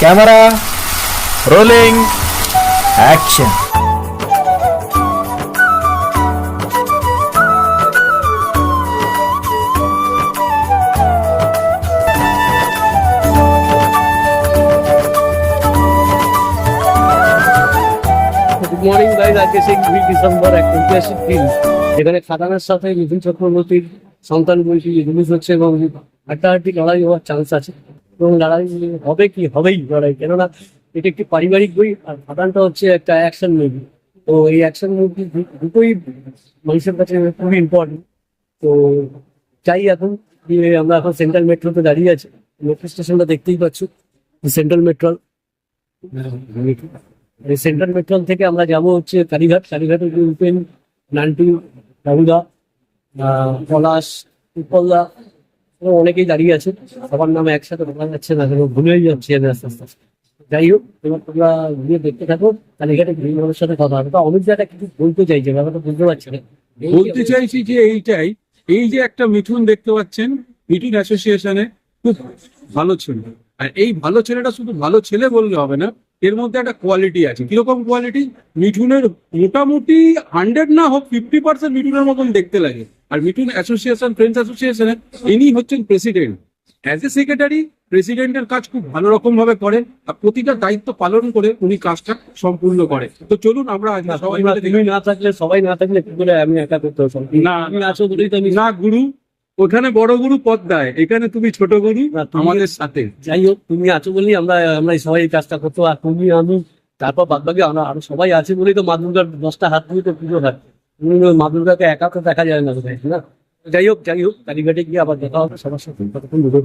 Camera rolling action good morning দুই December এক দিন। সাথে সন্তান বইটি রিলিজ হচ্ছে এবং হাড্ডাহাড্ডি লড়াই হওয়ার চান্স আছে। এবং লড়াই হবে কি হবেই লড়াই। কেননা এটা একটি পারিবারিক বই আর খাদানটা হচ্ছে একটা অ্যাকশন মুভি তো এই অ্যাকশন মুভি দুটোই মানুষের কাছে খুবই ইম্পর্টেন্ট তো চাই এখন যে আমরা এখন সেন্ট্রাল মেট্রোতে দাঁড়িয়ে আছি। মেট্রো স্টেশনটা দেখতেই পাচ্ছ সেন্ট্রাল মেট্রো এই সেন্ট্রাল মেট্রো থেকে আমরা যাব হচ্ছে কালীঘাট। কালীঘাটে যে উপেন নান্টু আহ, পলাশ উৎপলদা অনেকেই দাঁড়িয়ে আছে সবার নামে একসাথে বলা যাচ্ছে না কেন ভুলেই যাচ্ছি আমি আস্তে আস্তে। যাই হোক, এবার তোমরা গিয়ে দেখতে থাকো কালীঘাটে বিভিন্ন মানুষের সাথে কথা হবে। তো অমিত দাটা কিছু বলতে চাইছে ব্যাপারটা বুঝতে পারছি না। বলতে চাইছি যে এইটাই, এই যে একটা মিঠুন দেখতে পাচ্ছেন মিঠুন অ্যাসোসিয়েশনে খুব ভালো ছেলে। আর এই ভালো ছেলেটা শুধু ভালো ছেলে বললে হবে না, এর মধ্যে একটা কোয়ালিটি আছে। কীরকম কোয়ালিটি মিঠুনের মোটামুটি হান্ড্রেড না হোক ফিফটি পার্সেন্ট মিঠুনের মতন দেখতে লাগে। আর মিঠুন অ্যাসোসিয়েশন ফ্রেন্ডস অ্যাসোসিয়েশনের ইনি হচ্ছেন প্রেসিডেন্ট অ্যাজ এ সেক্রেটারি প্রেসিডেন্টের কাজ খুব ভালো রকম ভাবে করে আর প্রতিটা দায়িত্ব পালন করে উনি কাজটা সম্পূর্ণ করে। তো চলুন আমরা সবাই মিলে না থাকলে সবাই না থাকলে কি করে আমি একা করতে না। না গুরু ওখানে বড় গুরু পদ দেয় এখানে তুমি ছোট গুরু আমাদের সাথে। যাই হোক তুমি আছো বলেই আমরা আমরা সবাই এই কাজটা করতো আর তুমি আমি তারপর বাদ বাকি আমরা আরও সবাই আছে বলেই তো মা দুর্গার দশটা হাত দিয়ে তো পুজো হয়। মা দুর্গাকে একা তো দেখা যায় না যাই হোক যাই হোক, কালীঘাটে গিয়ে আবার দেখা হবে। সবার সাথে ততক্ষণ দুটো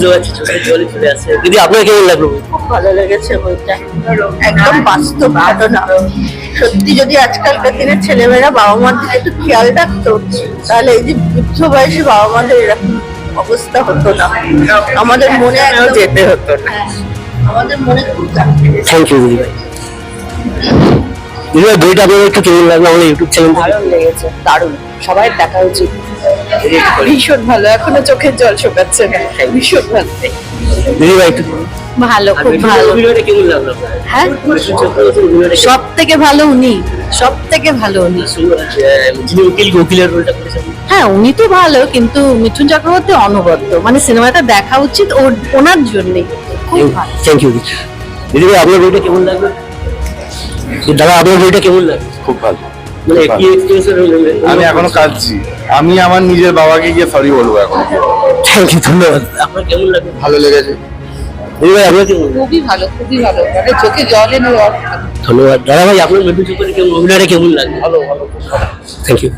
বুঝতে পারছি চোখের জলে চলে আসছে দিদি আপনার কেমন লাগল? খুব ভালো লেগেছে বইটা। একদম বাস্তব ঘটনা সত্যি যদি আজকালকার দিনে ছেলেমেয়েরা বাবা মার দিকে একটু খেয়াল রাখতো তাহলে এই যে বৃদ্ধ বয়সে বাবা মাদের এরকম অবস্থা হতো না। আমাদের মনে যেতে হতো না। আমাদের মনে খুব। থ্যাংক ইউ দিদি বইটা আপনার একটু কেমন লাগল আমাদের ইউটিউব চ্যানেল দারুণ লেগেছে দারুণ। সবাই দেখা উচিত। ভীষণ ভালো এখনও চোখের জল শোকাচ্ছে। ভীষণ ভালো। দিদি ভাই একটু ভালো খুব ভালো। অভিনয়টা কেমন লাগল হ্যাঁ? সব থেকে ভালো উনি সব থেকে ভালো উনি। হ্যাঁ উনি তো ভালো কিন্তু মিঠুন চক্রবর্তী অনবদ্য। মানে সিনেমাটা দেখা উচিত ওনার জন্যই। খুব ভালো। থ্যাংক ইউ দিদি। দিদি ভাই আপনার বইটা কেমন লাগল? দাদা আপনার বইটা কেমন লাগে? খুব ভালো। মানে কি এক্সপিরিয়েন্স আমি এখনও কাঁদছি। আমি আমার নিজের বাবাকে গিয়ে সরি বলব এখন। থ্যাংক ইউ ধন্যবাদ। আপনার কেমন লাগে? ভালো লেগেছে? খুবই ভালো খুবই ভালো। মানে চোখে জল এনে ধন্যবাদ। দাদা ভাই আপনার মেডিসিন কেমন অভিনয়টা কেমন লাগল ভালো ভালো থ্যাংক ইউ